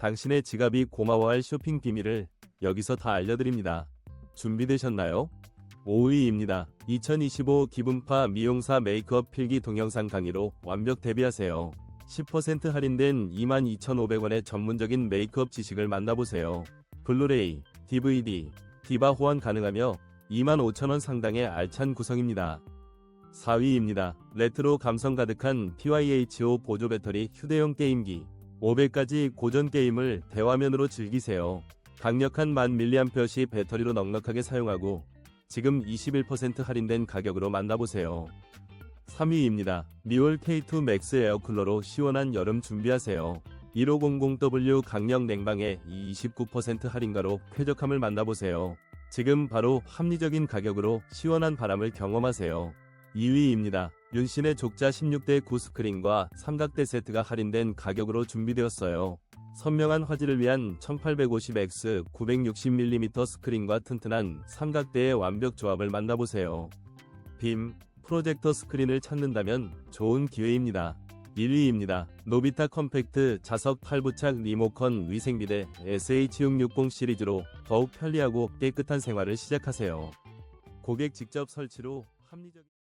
당신의 지갑이 고마워할 쇼핑 비밀을 여기서 다 알려드립니다. 준비되셨나요? 5위입니다. 2025 기분파 미용사 메이크업 필기 동영상 강의로 완벽 데뷔하세요. 10% 할인된 22,500원의 전문적인 메이크업 지식을 만나보세요. 블루레이, DVD, 디바 호환 가능하며 25,000원 상당의 알찬 구성입니다. 4위입니다. 레트로 감성 가득한 PYHO 보조 배터리 휴대용 게임기 500가지 고전 게임을 대화면으로 즐기세요. 강력한 1000mAh 배터리로 넉넉하게 사용하고 지금 21% 할인된 가격으로 만나보세요. 3위입니다. 미올 K2 맥스 에어쿨러로 시원한 여름 준비하세요. 1500W 강력 냉방에 이29% 할인가로 쾌적함을 만나보세요. 지금 바로 합리적인 가격으로 시원한 바람을 경험하세요. 2위입니다. 윤신의 족자 16대 9 스크린과 삼각대 세트가 할인된 가격으로 준비되었어요. 선명한 화질을 위한 1850X 960mm 스크린과 튼튼한 삼각대의 완벽 조합을 만나보세요. 빔, 프로젝터 스크린을 찾는다면 좋은 기회입니다. 1위입니다. 노비타 컴팩트 자석 8부착 리모컨 위생비대 SH660 시리즈로 더욱 편리하고 깨끗한 생활을 시작하세요. 고객 직접 설치로 합리적인